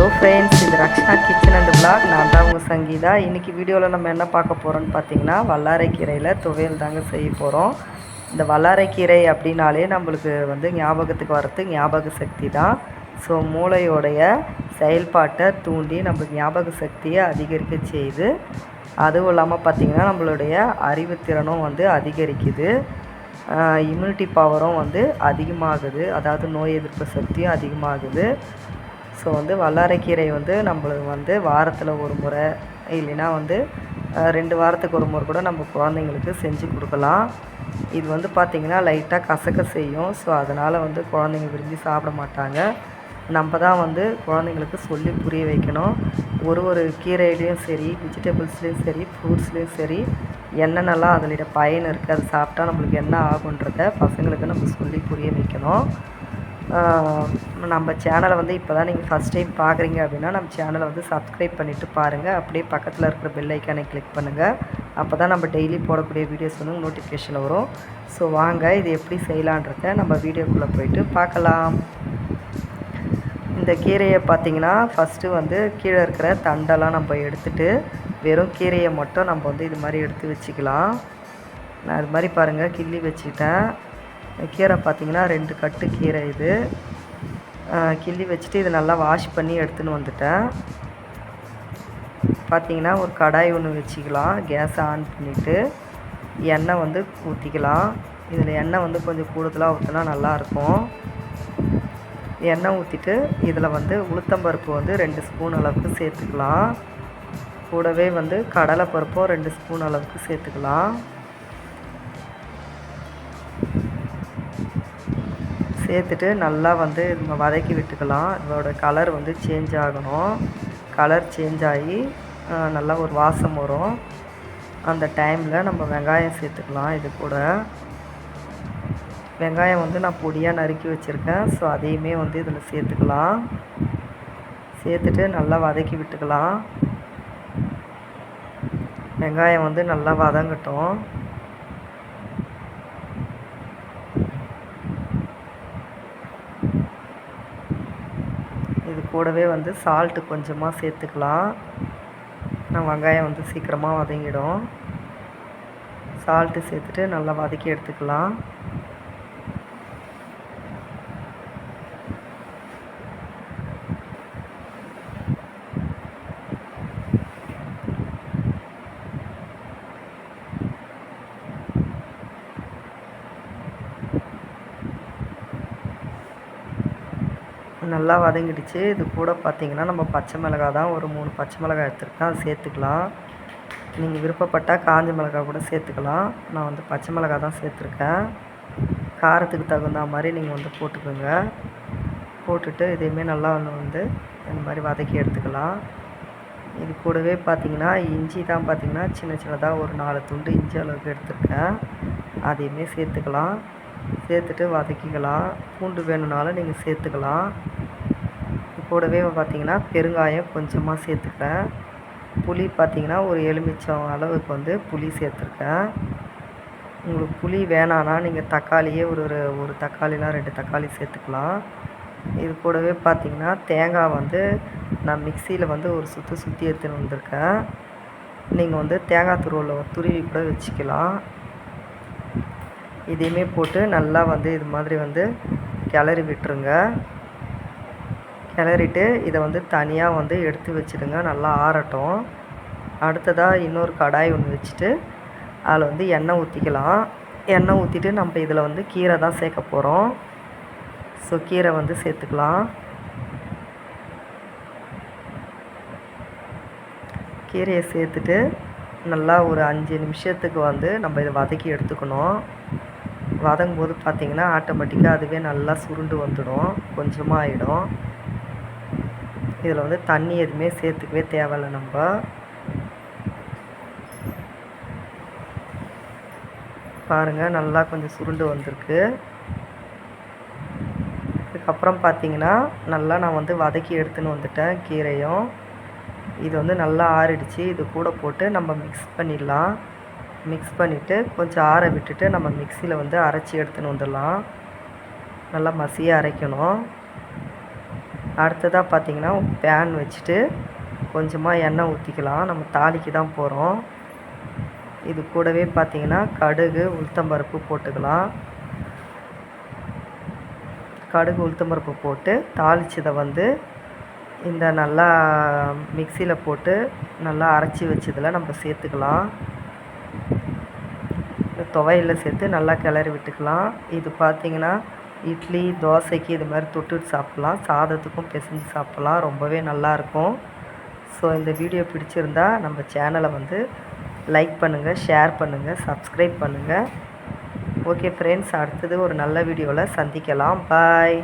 Hello friends இது Rakshana kitchen and black நான் தான் உங்கள் சங்கீதா. இன்றைக்கி வீடியோவில் நம்ம என்ன பார்க்க போகிறோம்னு பார்த்தீங்கன்னா வல்லாரைக்கீரையில் துவையல் தாங்க செய்ய போகிறோம் இந்த வல்லாரைக்கீரை அப்படின்னாலே நம்மளுக்கு வந்து ஞாபகத்துக்கு வர்றது ஞாபக சக்தி தான். ஸோ மூளையோடைய செயல்பாட்டை தூண்டி நம்ம ஞாபக சக்தியை அதிகரிக்க செய்து அதுவும் இல்லாமல் பார்த்திங்கன்னா நம்மளுடைய அறிவுத்திறனும் வந்து அதிகரிக்குது. இம்யூனிட்டி பவரும் வந்து அதிகமாகுது. அதாவது நோய் எதிர்ப்பு சக்தியும் அதிகமாகுது. ஸோ வந்து வல்லாரைக்கீரை வந்து நம்மளுக்கு வந்து வாரத்தில் ஒரு முறை இல்லைன்னா வந்து ரெண்டு வாரத்துக்கு ஒரு முறை கூட நம்ம குழந்தைங்களுக்கு செஞ்சு கொடுக்கலாம். இது வந்து பார்த்திங்கன்னா லைட்டாக கசக்க செய்யும். ஸோ அதனால் வந்து குழந்தைங்க விரும்பி சாப்பிட மாட்டாங்க. நம்ம தான் வந்து குழந்தைங்களுக்கு சொல்லி புரிய வைக்கணும். ஒரு ஒரு கீரையிலையும் சரி வெஜிடபிள்ஸ்லேயும் சரி ஃப்ரூட்ஸ்லேயும் சரி என்னென்னலாம் அதனுடைய பயன் இருக்குது அது சாப்பிட்டா நம்மளுக்கு என்ன ஆகுன்றத பசங்களுக்கு நம்ம சொல்லி புரிய வைக்கணும். நம்ம சேனலை வந்து இப்போ தான் நீங்கள் ஃபஸ்ட் டைம் பார்க்குறீங்க அப்படின்னா நம்ம சேனலை வந்து சப்ஸ்கிரைப் பண்ணிவிட்டு பாருங்கள் அப்படியே பக்கத்தில் இருக்கிற பெல் ஐக்கானை கிளிக் பண்ணுங்கள் அப்போ தான் நம்ம டெய்லி போடக்கூடிய வீடியோஸ் வந்து நோட்டிஃபிகேஷன் வரும். ஸோ வாங்க இது எப்படி செய்யலான்றத நம்ம வீடியோக்குள்ளே போயிட்டு பார்க்கலாம். இந்த கீரையை பார்த்தீங்கன்னா ஃபஸ்ட்டு வந்து கீழே இருக்கிற தண்டெல்லாம் நம்ம எடுத்துகிட்டு வெறும் கீரையை மட்டும் நம்ம வந்து இது மாதிரி எடுத்து வச்சுக்கலாம். நான் இது மாதிரி பாருங்கள் கிள்ளி வச்சுக்கிட்டேன். கீரை பார்த்திங்கன்னா ரெண்டு கட்டு கீரை இது. கிள்ளி வச்சுட்டு இதை நல்லா வாஷ் பண்ணி எடுத்துன்னு வந்துட்டேன். பார்த்திங்கன்னா ஒரு கடாய் ஒன்று வச்சுக்கலாம். கேஸை ஆன் பண்ணிவிட்டு எண்ணெய் வந்து ஊற்றிக்கலாம் இதில் எண்ணெய் வந்து கொஞ்சம் கூடுதலாக ஊற்றினா நல்லாயிருக்கும். எண்ணெய் ஊற்றிட்டு இதில் வந்து உளுத்தம்பருப்பு வந்து ரெண்டு ஸ்பூன் அளவுக்கு சேர்த்துக்கலாம். கூடவே வந்து கடலைப்பருப்பும் ரெண்டு ஸ்பூன் அளவுக்கு சேர்த்துக்கலாம். சேர்த்துட்டு நல்லா வந்து நம்ம வதக்கி விட்டுக்கலாம். இதோட கலர் வந்து சேஞ்ச் ஆகணும். கலர் சேஞ்ச் ஆகி நல்லா ஒரு வாசம் வரும். அந்த டைமில் நம்ம வெங்காயம் சேர்த்துக்கலாம் இது கூட. வெங்காயம் வந்து நான் பொடியாக நறுக்கி வச்சுருக்கேன். ஸோ அதையுமே வந்து இதில் சேர்த்துக்கலாம். சேர்த்துட்டு நல்லா வதக்கி விட்டுக்கலாம். வெங்காயம் வந்து நல்லா வதங்கட்டும் இது கூடவே வந்து சால்ட்டு கொஞ்சமாக சேர்த்துக்கலாம். நான் வெங்காயம் வந்து சீக்கிரமாக வதங்கிடும். சால்ட்டு சேர்த்துட்டு நல்லா வதக்கி எடுத்துக்கலாம். நல்லா வதங்கிடுச்சு. இது கூட பார்த்தீங்கன்னா நம்ம பச்சை மிளகாய் தான் ஒரு மூணு பச்சை மிளகாய் எடுத்துருக்கேன். அதை சேர்த்துக்கலாம். நீங்கள் விருப்பப்பட்டால் காஞ்ச மிளகாய் கூட சேர்த்துக்கலாம். நான் வந்து பச்சை மிளகாய் தான் சேர்த்துருக்கேன். காரத்துக்கு தகுந்த மாதிரி நீங்கள் வந்து போட்டுக்கோங்க. போட்டுட்டு இதையுமே நல்லா ஒன்று வந்து இந்த மாதிரி வதக்கி எடுத்துக்கலாம். இது கூடவே பார்த்தீங்கன்னா இஞ்சி தான் பார்த்தீங்கன்னா சின்ன சின்னதாக ஒரு நாலு துண்டு இஞ்சி அளவுக்கு எடுத்துருக்கேன். அதையுமே சேர்த்துக்கலாம். சேர்த்துட்டு வதக்கிக்கலாம். பூண்டு வேணும்னாலும் நீங்கள் சேர்த்துக்கலாம். இது கூடவே பார்த்தீங்கன்னா பெருங்காயம் கொஞ்சமாக சேர்த்துக்கிறேன் புளி பார்த்தீங்கன்னா ஒரு எலுமிச்சம் அளவுக்கு வந்து புளி சேர்த்துருக்கேன். உங்களுக்கு புளி வேணான்னா நீங்கள் தக்காளியே ஒரு ஒரு ஒரு தக்காளிலாம் ரெண்டு தக்காளி சேர்த்துக்கலாம். இது கூடவே பார்த்தீங்கன்னா தேங்காய் வந்து நான் மிக்சியில் வந்து ஒரு சுற்றி சுற்றி எடுத்துன்னு வந்திருக்கேன். நீங்கள் வந்து தேங்காய் துருவில் துருவி கூட வச்சுக்கலாம். இதையுமே போட்டு நல்லா வந்து இது மாதிரி வந்து கிளறி விட்டுருங்க. கிளறிட்டு இதை வந்து தனியாக வந்து எடுத்து வச்சுடுங்க. நல்லா ஆறட்டும். அடுத்ததாக இன்னொரு கடாய் ஒன்று வச்சுட்டு அதில் வந்து எண்ணெய் ஊற்றிக்கலாம் எண்ணெய் ஊற்றிட்டு நம்ம இதில் வந்து கீரை தான் சேர்க்க போகிறோம் ஸோ கீரை வந்து சேர்த்துக்கலாம். கீரையை சேர்த்துட்டு நல்லா ஒரு அஞ்சு நிமிஷத்துக்கு வந்து நம்ம இதை வதக்கி எடுத்துக்கணும். வதங்கும் போது பார்த்திங்கன்னா ஆட்டோமேட்டிக்காக அதுவே நல்லா சுருண்டு வந்துடும். கொஞ்சமாக ஆகிடும் இதில் வந்து தண்ணி எதுவுமே சேர்த்துக்கவே தேவையில்ல நம்ம. பாருங்கள் நல்லா கொஞ்சம் சுருண்டு வந்திருக்கு. அதுக்கப்புறம் பார்த்தீங்கன்னா நல்லா நான் வந்து வதக்கி எடுத்துன்னு வந்துட்டேன் கீரையும். இது வந்து நல்லா ஆறிடுச்சு. இது கூட போட்டு நம்ம மிக்ஸ் பண்ணிடலாம். மிக்ஸ் பண்ணிவிட்டு கொஞ்சம் ஆற விட்டுட்டு நம்ம மிக்சியில் வந்து அரைச்சி எடுத்துன்னு வந்துடலாம். நல்லா மசியாக அரைக்கணும். அடுத்ததாக பார்த்தீங்கன்னா பேன் வச்சுட்டு கொஞ்சமாக எண்ணெய் ஊற்றிக்கலாம் நம்ம தாளிக்கு தான் போகிறோம் இது கூடவே பார்த்தீங்கன்னா கடுகு உளுத்தம்பருப்பு போட்டுக்கலாம். கடுகு உளுத்தம்பருப்பு போட்டு தாளிச்சதை வந்து இந்த நல்லா மிக்சியில் போட்டு நல்லா அரைச்சி வச்சதில் நம்ம சேர்த்துக்கலாம். துவையலில் துவையில் சேர்த்து நல்லா கிளறி விட்டுக்கலாம். இது பார்த்திங்கன்னா இட்லி தோசைக்கு இது மாதிரி தொட்டுட்டு சாப்பிட்லாம். சாதத்துக்கும் பிசைஞ்சு சாப்பிட்லாம். ரொம்பவே நல்லாயிருக்கும் ஸோ இந்த வீடியோ பிடிச்சிருந்தா நம்ம சேனலை வந்து லைக் பண்ணுங்கள் ஷேர் பண்ணுங்கள் சப்ஸ்கிரைப் பண்ணுங்கள் ஓகே ஃப்ரெண்ட்ஸ் அடுத்தது ஒரு நல்ல வீடியோவில் சந்திக்கலாம். பாய்